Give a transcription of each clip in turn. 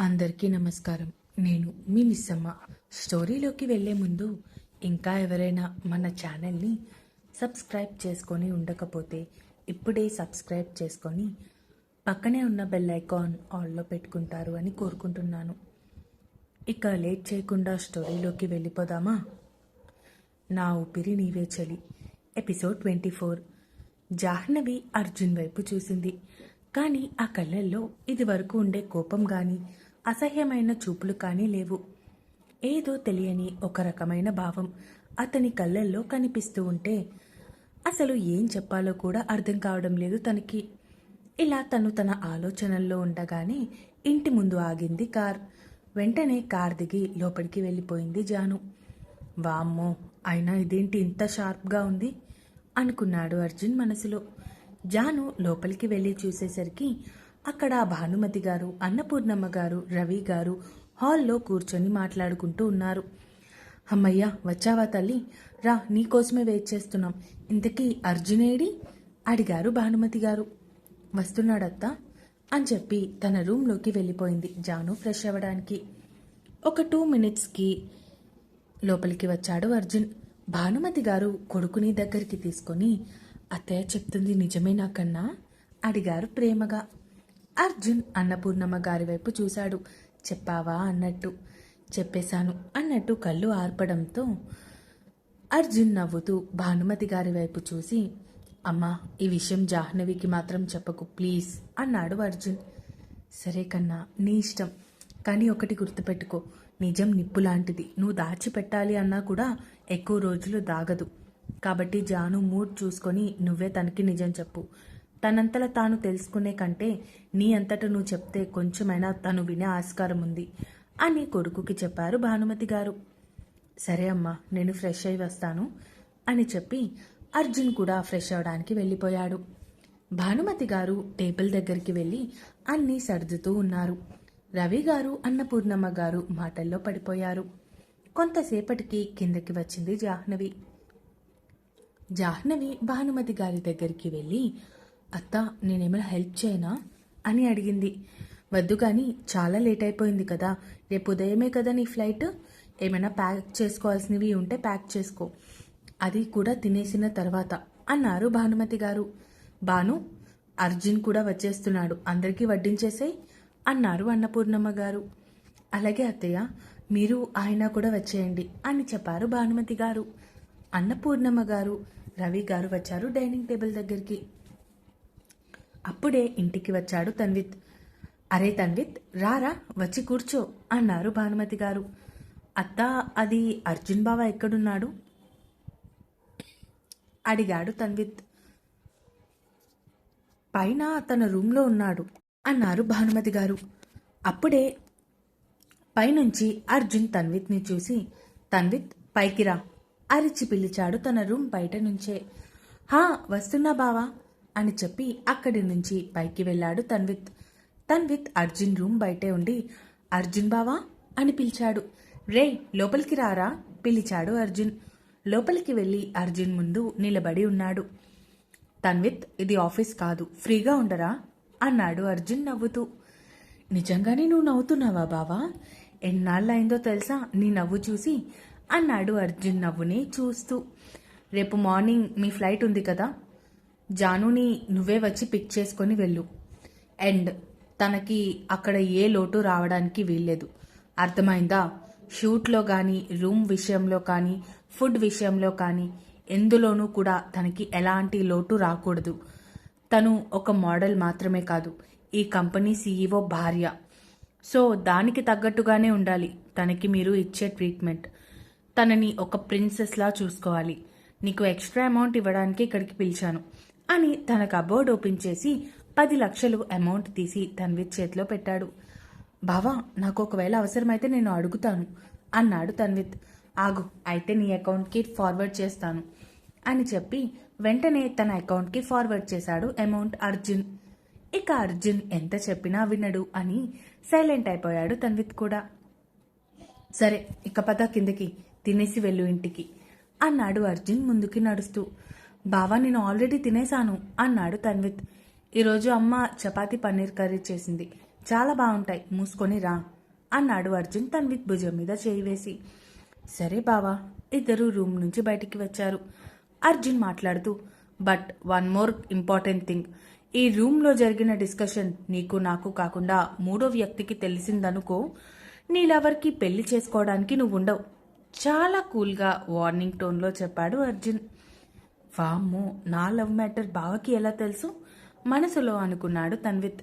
అందరికీ నమస్కారం. నేను మీ మిస్సమ్మ. స్టోరీలోకి వెళ్ళే ముందు ఇంకా ఎవరైనా మన ఛానల్ని సబ్స్క్రైబ్ చేసుకొని ఉండకపోతే ఇప్పుడే సబ్స్క్రైబ్ చేసుకొని పక్కనే ఉన్న బెల్ ఐకాన్ ఆల్లో పెట్టుకుంటారు అని కోరుకుంటున్నాను. ఇక లేట్ చేయకుండా స్టోరీలోకి వెళ్ళిపోదామా? నా ఊపిరి నీవే చలి. Episode twenty four. Jahnavi Arjun వైపు చూసింది. కానీ ఆ కళ్ళల్లో ఇది వరకు ఉండే కోపం కానీ అసహ్యమైన చూపులు కానీ లేవు. ఏదో తెలియని ఒక రకమైన భావం అతని కళ్ళల్లో కనిపిస్తూ ఉంటే అసలు ఏం చెప్పాలో కూడా అర్థం కావడం లేదు తనకి. ఇలా తను తన ఆలోచనల్లో ఉండగానే ఇంటి ముందు ఆగింది కార్. వెంటనే కార్ దిగి లోపలికి వెళ్ళిపోయింది జాను. వామ్మో అయినా ఇదేంటి ఇంత షార్ప్గా ఉంది? అనుకున్నాడు అర్జున్ మనసులో. జాను లోపలికి వెళ్ళి చూసేసరికి అక్కడ భానుమతి గారు అన్నపూర్ణమ్మ గారు రవి గారు హాల్లో కూర్చొని మాట్లాడుకుంటూ ఉన్నారు. అమ్మయ్య వచ్చావా తల్లి? రా నీకోసమే వెయిట్ చేస్తున్నాం. ఇంతకీ అర్జునేడి అడిగారు భానుమతి గారు. వస్తున్నాడత్తా అని చెప్పి తన రూమ్లోకి వెళ్ళిపోయింది జాను ఫ్రెష్ అవ్వడానికి. ఒక టూ మినిట్స్కి లోపలికి వచ్చాడు అర్జున్. భానుమతి గారు కొడుకుని దగ్గరికి తీసుకొని అత్తయ్య చెప్తుంది నిజమేనా కన్నా అడిగారు ప్రేమగా. అర్జున్ అన్నపూర్ణమ్మ గారి వైపు చూశాడు. చెప్పావా అన్నట్టు. చెప్పేశాను అన్నట్టు కళ్ళు ఆర్పడంతో అర్జున్ నవ్వుతూ భానుమతి గారి వైపు చూసి అమ్మా ఈ విషయం జాహ్నవికి మాత్రం చెప్పకు ప్లీజ్ అన్నాడు అర్జున్. సరే కన్నా నీ ఇష్టం. కానీ ఒకటి గుర్తుపెట్టుకో నిజం నిప్పు లాంటిది. నువ్వు దాచిపెట్టాలి అన్నా కూడా ఎక్కువ రోజులు దాగదు. కాబట్టి జాను మూడ్ చూసుకొని నువ్వే తనకి నిజం చెప్పు. తనంతల తాను తెలుసుకునే కంటే నీ అంతట నువ్వు చెప్తే కొంచెమైనా తను వినే ఆస్కారం ఉంది అని కొడుకుకి చెప్పారు భానుమతి గారు. సరే అమ్మా నేను ఫ్రెష్ అయి వస్తాను అని చెప్పి అర్జున్ కూడా ఫ్రెష్ అవడానికి వెళ్ళిపోయాడు. భానుమతి గారు టేబుల్ దగ్గరికి వెళ్ళి అన్నీ సర్దుతూ ఉన్నారు. రవి గారు అన్నపూర్ణమ్మ గారు మాటల్లో పడిపోయారు. కొంతసేపటికి కిందకి వచ్చింది జాహ్నవి. జాహ్నవి భానుమతి గారి దగ్గరికి వెళ్ళి అత్త నేనేమైనా హెల్ప్ చేయనా? అని అడిగింది. వద్దు కానీ చాలా లేట్ అయిపోయింది కదా. రేపు ఉదయమే కదా నీ ఫ్లైట్? ఏమైనా ప్యాక్ చేసుకోవాల్సినవి ఉంటే ప్యాక్ చేసుకో. అది కూడా తినేసిన తర్వాత అన్నారు భానుమతి గారు. భాను అర్జున్ కూడా వచ్చేస్తున్నాడు. అందరికీ వడ్డించేసేయ్ అన్నారు అన్నపూర్ణమ్మ గారు. అలాగే అత్తయ్య మీరు ఆయన కూడా వచ్చేయండి అని చెప్పారు భానుమతి గారు. అన్నపూర్ణమ్మ గారు రవి గారు వచ్చారు డైనింగ్ టేబుల్ దగ్గరికి. అప్పుడే ఇంటికి వచ్చాడు తన్విత్. అరే తన్విత్ రారా వచ్చి కూర్చో అన్నారు భానుమతి గారు. అత్త అది అర్జున్ బావ ఎక్కడున్నాడు? అడిగాడు తన్విత్. పైన తన రూమ్లో ఉన్నాడు అన్నారు భానుమతి గారు. అప్పుడే పైనుంచి అర్జున్ తన్విత్ని చూసి తన్విత్ పైకిరా అరిచి పిలిచాడు తన రూమ్ బయట నుంచే. హా వస్తున్నా బావా అని చెప్పి అక్కడి నుంచి పైకి వెళ్ళాడు తన్విత్. తన్విత్ అర్జున్ రూమ్ బయటే ఉండి అర్జున్ బావా? అని పిలిచాడు. రే లోపలికి రారా? పిలిచాడు అర్జున్. లోపలికి వెళ్ళి అర్జున్ ముందు నిలబడి ఉన్నాడు. తన్విత్ ఇది ఆఫీస్ కాదు. ఫ్రీగా ఉండరా? అన్నాడు అర్జున్ నవ్వుతూ. నిజంగానే నువ్వు నవ్వుతున్నావా బావా? ఎన్నాళ్ళైందో తెలుసా? నీ నవ్వు చూసి? అన్నాడు అర్జున్ నవ్వుని చూస్తూ. రేపు మార్నింగ్ మీ ఫ్లైట్ ఉంది కదా? జానుని నువ్వే వచ్చి పిక్ చేసుకొని వెళ్ళు. అండ్ తనకి అక్కడ ఏ లోటు రావడానికి వీల్లేదు. అర్థమైందా? షూట్లో కానీ రూమ్ విషయంలో కానీ ఫుడ్ విషయంలో కానీ ఎందులోనూ కూడా తనకి ఎలాంటి లోటు రాకూడదు. తను ఒక మోడల్ మాత్రమే కాదు. ఈ కంపెనీ సీఈఓ భార్య. సో దానికి తగ్గట్టుగానే ఉండాలి. తనకి మీరు ఇచ్చే ట్రీట్మెంట్ తనని ఒక ప్రిన్సెస్లా చూసుకోవాలి. నీకు ఎక్స్ట్రా అమౌంట్ ఇవ్వడానికి ఇక్కడికి పిలిచాను. అని తన కబోర్డ్ ఓపెన్ చేసి పది లక్షలు అమౌంట్ తీసి తన్విత్ చేతిలో పెట్టాడు. బావా నాకు ఒకవేళ అవసరమైతే నేను అడుగుతాను అన్నాడు తన్విత్ ఆగు అయితే నీ అకౌంట్కి ఫార్వర్డ్ చేస్తాను అని చెప్పి వెంటనే తన అకౌంట్కి ఫార్వర్డ్ చేశాడు అమౌంట్ అర్జున్. ఇక అర్జున్ ఎంత చెప్పినా వినడు అని సైలెంట్ అయిపోయాడు తన్విత్ కూడా. సరే ఇక పద కిందకి తినేసి వెళ్ళు ఇంటికి అన్నాడు అర్జున్ ముందుకి నడుస్తూ. బావా నేను ఆల్రెడీ తినేశాను అన్నాడు తన్విత్. ఈరోజు అమ్మ చపాతి పన్నీర్ కర్రీ చేసింది. చాలా బాగుంటాయి మూసుకొని రా అన్నాడు అర్జున్ తన్విత్ భుజం మీద చేయి వేసి. సరే బావా ఇద్దరు రూమ్ నుంచి బయటికి వచ్చారు. అర్జున్ మాట్లాడుతూ but one more important thing. ఈ రూమ్లో జరిగిన డిస్కషన్ నీకు నాకు కాకుండా మూడో వ్యక్తికి తెలిసిందనుకో నీ పెళ్ళి చేసుకోవడానికి నువ్వు ఉండవు. చాలా కూల్గా వార్నింగ్ టోన్లో చెప్పాడు అర్జున్. వామ్మో నా లవ్ మ్యాటర్ బావకి ఎలా తెలుసు? మనసులో అనుకున్నాడు తన్విత్.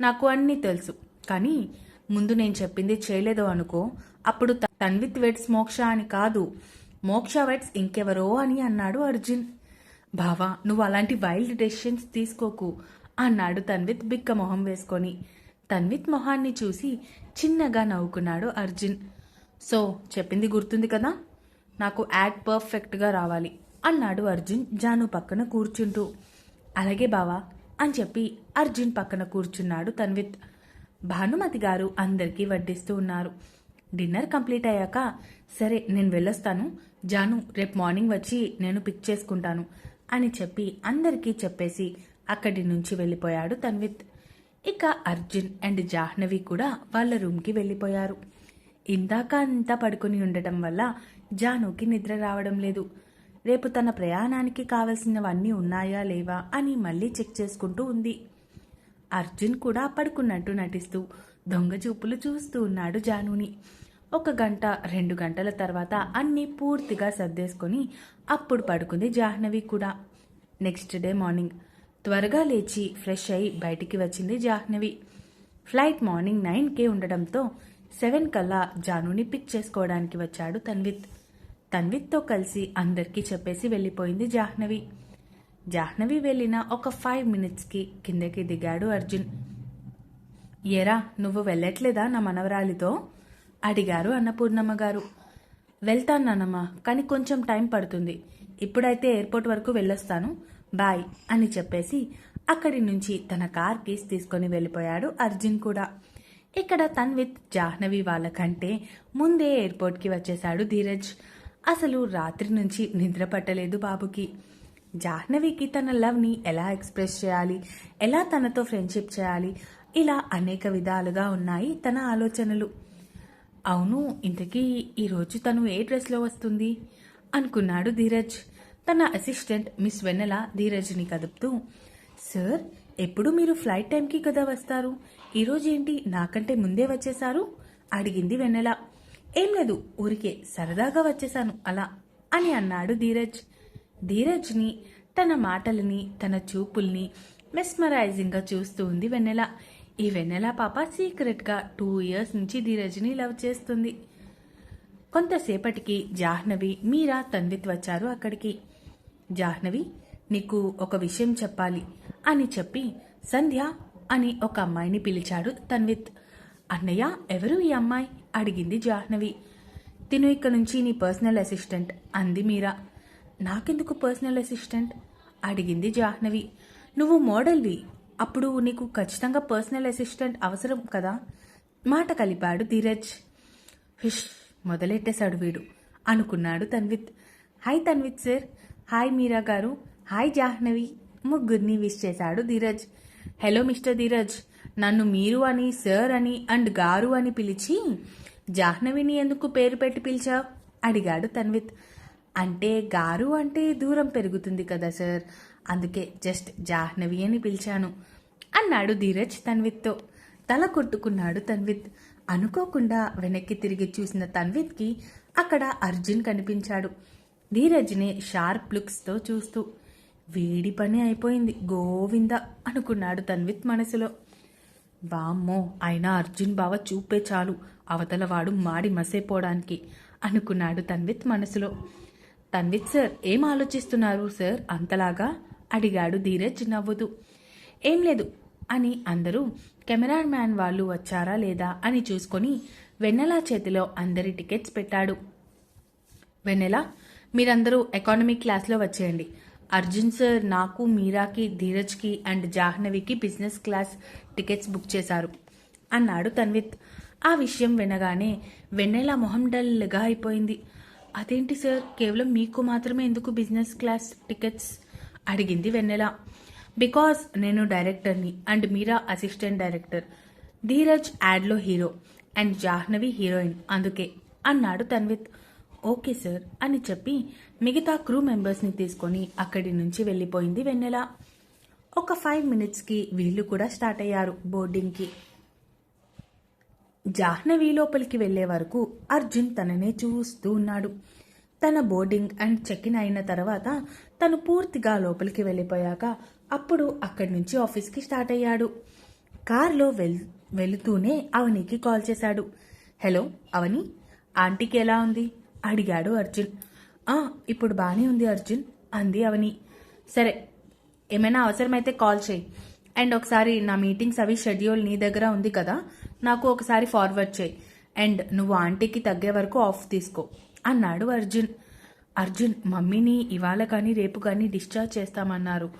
నాకు అన్నీ తెలుసు. కానీ ముందు నేను చెప్పింది చేయలేదు అనుకో అప్పుడు తన్విత్ వెట్స్ మోక్ష అని కాదు. మోక్ష వెట్స్ ఇంకెవరో అని అన్నాడు అర్జున్. బావా నువ్వు అలాంటి వైల్డ్ డెసిషన్స్ తీసుకోకు అన్నాడు తన్విత్ బిక్క మొహం వేసుకొని. తన్విత్ మొహాన్ని చూసి చిన్నగా నవ్వుకున్నాడు అర్జున్. సో చెప్పింది గుర్తుంది కదా? నాకు యాడ్ పర్ఫెక్ట్గా రావాలి. అన్నాడు అర్జున్ జాను పక్కన కూర్చుంటూ. అలాగే బావా అని చెప్పి అర్జున్ పక్కన కూర్చున్నాడు తన్విత్. భానుమతి గారు అందరికీ వడ్డిస్తూ ఉన్నారు. డిన్నర్ కంప్లీట్ అయ్యాక సరే నేను వెళ్ళొస్తాను. జాను రేపు మార్నింగ్ వచ్చి నేను పిక్ చేసుకుంటాను అని చెప్పి అందరికీ చెప్పేసి అక్కడి నుంచి వెళ్ళిపోయాడు తన్విత్. ఇక అర్జున్ అండ్ జాహ్నవి కూడా వాళ్ళ రూమ్కి వెళ్ళిపోయారు. ఇందాక అంతా పడుకుని ఉండటం వల్ల జానుకి నిద్ర రావడం లేదు. రేపు తన ప్రయాణానికి కావలసినవన్నీ ఉన్నాయా లేవా అని మళ్ళీ చెక్ చేసుకుంటూ ఉంది. అర్జున్ కూడా పడుకున్నట్టు నటిస్తూ దొంగ చూపులు చూస్తూ ఉన్నాడు జానుని. ఒక గంట రెండు గంటల తర్వాత అన్నీ పూర్తిగా సర్దేసుకొని అప్పుడు పడుకుంది జాహ్నవి కూడా. Next day morning. త్వరగా లేచి ఫ్రెష్ అయి బయటికి వచ్చింది జాహ్నవి. ఫ్లైట్ మార్నింగ్ నైన్కే ఉండడంతో సెవెన్ కల్లా జానుని పిక్ చేసుకోవడానికి వచ్చాడు తన్విత్. తన్విత్తో కలిసి అందరికీ చెప్పేసి వెళ్ళిపోయింది జాహ్నవి. జాహ్నవి వెళ్ళిన ఒక ఫైవ్ మినిట్స్కి కిందకి దిగాడు అర్జున్. ఏరా నువ్వు వెళ్ళట్లేదా నా మనవరాలితో? అడిగారు అన్నపూర్ణమ్మ గారు. వెళ్తాను కానీ కొంచెం టైం పడుతుంది. ఇప్పుడైతే ఎయిర్పోర్ట్ వరకు వెళ్ళొస్తాను. బాయ్ అని చెప్పేసి అక్కడి నుంచి తన కార్ కీస్ తీసుకొని వెళ్ళిపోయాడు అర్జున్ కూడా. ఇక్కడ తన్విత్ జాహ్నవి వాళ్ళకంటే ముందే ఎయిర్పోర్ట్కి వచ్చేశాడు ధీరజ్. అసలు రాత్రి నుంచి నిద్ర పట్టలేదు బాబుకి. జాహ్నవికి తన లవ్ని ఎలా ఎక్స్ప్రెస్ చేయాలి? ఎలా తనతో ఫ్రెండ్షిప్ చేయాలి? ఇలా అనేక విధాలుగా ఉన్నాయి తన ఆలోచనలు. అవును ఇంతకీ ఈరోజు తను ఏ డ్రెస్లో వస్తుంది? అనుకున్నాడు ధీరజ్. తన అసిస్టెంట్ మిస్ వెన్నెల ధీరజ్ని కదుపుతూ సార్ ఎప్పుడు మీరు ఫ్లైట్ టైంకి కదా వస్తారు? ఈరోజు ఏంటి నాకంటే ముందే వచ్చేశారు? అడిగింది వెన్నెల. ఏం లేదు ఊరికే సరదాగా వచ్చేశాను అలా అని అన్నాడు ధీరజ్. ధీరజ్ని తన మాటలని తన చూపుల్ని మెస్మరైజింగ్గా చూస్తూ ఉంది వెన్నెల. ఈ వెన్నెల పాప సీక్రెట్గా టూ ఇయర్స్ నుంచి ధీరజ్ని లవ్ చేస్తుంది. కొంతసేపటికి జాహ్నవి మీరా తన్విత్ వచ్చారు అక్కడికి. జాహ్నవి నీకు ఒక విషయం చెప్పాలి అని చెప్పి సంధ్య అని ఒక అమ్మాయిని పిలిచాడు తన్విత్. అన్నయ్య ఎవరు ఈ అమ్మాయి? అడిగింది జాహ్నవి. తిను ఇక్కడ నుంచి నీ పర్సనల్ అసిస్టెంట్ అంది మీరా. నాకెందుకు పర్సనల్ అసిస్టెంట్? అడిగింది జాహ్నవి. నువ్వు మోడల్వి. అప్పుడు నీకు ఖచ్చితంగా పర్సనల్ అసిస్టెంట్ అవసరం కదా? మాట కలిపాడు ధీరజ్. హిష్ మొదలెట్టేశాడు వీడు అనుకున్నాడు Tanvith. Hi Tanvith sir. Hi Meera గారు. హాయ్ జాహ్నవి. ముగ్గురిని విష్ చేశాడు ధీరజ్. Hello mister Dheeraj. నన్ను మీరు అని సార్ అని అండ్ గారు అని పిలిచి జాహ్నవిని ఎందుకు పేరు పెట్టి పిలిచావు? అడిగాడు తన్విత్. అంటే గారు అంటే దూరం పెరుగుతుంది కదా సార్. అందుకే జస్ట్ జాహ్నవి అని పిలిచాను అన్నాడు ధీరజ్ తన్విత్తో. తల కొట్టుకున్నాడు తన్విత్. అనుకోకుండా వెనక్కి తిరిగి చూసిన తన్విత్కి అక్కడ అర్జున్ కనిపించాడు. ధీరజ్ని షార్ప్ లుక్స్తో చూస్తూ వీడి పని అయిపోయింది గోవింద అనుకున్నాడు తన్విత్ మనసులో. వామ్మో అయినా అర్జున్ బావ చూపే చాలు. అవతలవాడు మాడి మసైపోవడానికి అనుకున్నాడు తన్విత్ మనసులో. తన్విత్ సార్ ఏం ఆలోచిస్తున్నారు సార్? అంతలాగా? అడిగాడు ధీరజ్ నవ్వుతూ. ఏం లేదు అని అందరూ కెమెరామ్యాన్ వాళ్ళు వచ్చారా లేదా అని చూసుకొని వెన్నెల చేతిలో అందరి టికెట్స్ పెట్టాడు. వెన్నెల మీరందరూ ఎకానమీ క్లాస్లో వచ్చేయండి. అర్జున్ సార్ నాకు మీరాకి ధీరజ్కి అండ్ జాహ్నవికి బిజినెస్ క్లాస్ టికెట్స్ బుక్ చేశారు. అన్నాడు తన్విత్. ఆ విషయం వినగానే వెన్నెల మొహం డల్గా అయిపోయింది. అదేంటి సార్? కేవలం మీకు మాత్రమే ఎందుకు బిజినెస్ క్లాస్ టికెట్స్? అడిగింది వెన్నెల. బికాస్ నేను డైరెక్టర్ని and Meera assistant director. Dheeraj యాడ్లో హీరో అండ్ జాహ్నవి హీరోయిన్ అందుకే అన్నాడు తన్విత్. ఓకే సార్ అని చెప్పి మిగతా క్రూ మెంబర్స్ని తీసుకొని అక్కడి నుంచి వెళ్ళిపోయింది వెన్నెల. ఒక ఫైవ్ మినిట్స్కి వీళ్ళు కూడా స్టార్ట్ అయ్యారు బోర్డింగ్కి. జాహ్నవి లోపలికి వెళ్ళే వరకు అర్జున్ తననే చూస్తూ ఉన్నాడు. తన బోర్డింగ్ అండ్ చెక్ ఇన్ అయిన తర్వాత తను పూర్తిగా లోపలికి వెళ్ళిపోయాక అప్పుడు అక్కడి నుంచి ఆఫీస్కి స్టార్ట్ అయ్యాడు. కార్లో వెల్ వెళుతూనే అవనికి కాల్ చేశాడు. హలో అవని ఆంటీకి ఎలా ఉంది? అడిగాడు అర్జున్. "ఆ, ఇప్పుడు బాగానే ఉంది అర్జున్ అంది అవని. సరే ఏమైనా అవసరమైతే కాల్ చేయి. అండ్ ఒకసారి నా మీటింగ్స్ అవి షెడ్యూల్ నీ దగ్గర ఉంది కదా నాకు ఒకసారి ఫార్వర్డ్ చేయి. అండ్ నువ్వు ఆంటీకి తగ్గే వరకు ఆఫ్ తీసుకో అన్నాడు అర్జున్. అర్జున్ మమ్మీని ఇవాళ కానీ రేపు కానీ డిశ్చార్జ్ చేస్తామన్నారు.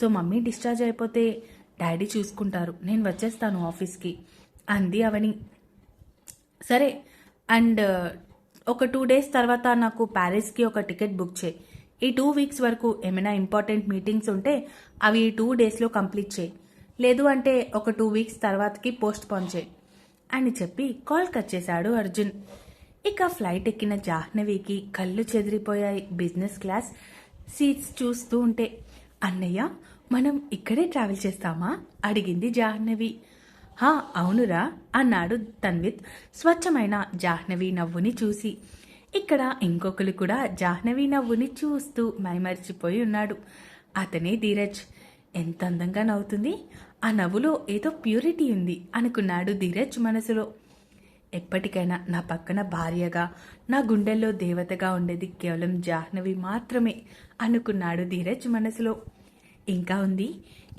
సో మమ్మీ డిశ్చార్జ్ అయిపోతే డాడీ చూసుకుంటారు. నేను వచ్చేస్తాను ఆఫీస్కి అంది అవని. సరే అండ్ ఒక టూ డేస్ తర్వాత నాకు ప్యారిస్కి ఒక టికెట్ బుక్ చేయి. ఈ టూ వీక్స్ వరకు ఏమైనా ఇంపార్టెంట్ మీటింగ్స్ ఉంటే అవి ఈ టూ డేస్లో కంప్లీట్ చేయి. లేదు అంటే ఒక టూ వీక్స్ తర్వాతకి పోస్ట్ పోన్ చేయి అని చెప్పి కాల్ కట్ చేశాడు అర్జున్. ఇక ఫ్లైట్ ఎక్కిన జాహ్నవికి కళ్ళు చెదిరిపోయాయి. బిజినెస్ క్లాస్ సీట్స్ చూస్తూ ఉంటే అన్నయ్య మనం ఇక్కడే ట్రావెల్ చేస్తామా? అడిగింది జాహ్నవి. హా అవునురా అన్నాడు తన్విత్ స్వచ్ఛమైన జాహ్నవి నవ్వుని చూసి. ఇక్కడ ఇంకొకరు కూడా జాహ్నవి నవ్వుని చూస్తూ మైమరిచిపోయి ఉన్నాడు. అతనే ధీరజ్ ఎంత అందంగా నవ్వుతుంది. ఆ నవ్వులో ఏదో ప్యూరిటీ ఉంది అనుకున్నాడు ధీరజ్ మనసులో. ఎప్పటికైనా నా పక్కన భార్యగా నా గుండెల్లో దేవతగా ఉండేది కేవలం జాహ్నవి మాత్రమే అనుకున్నాడు ధీరజ్ మనసులో. ఇంకా ఉంది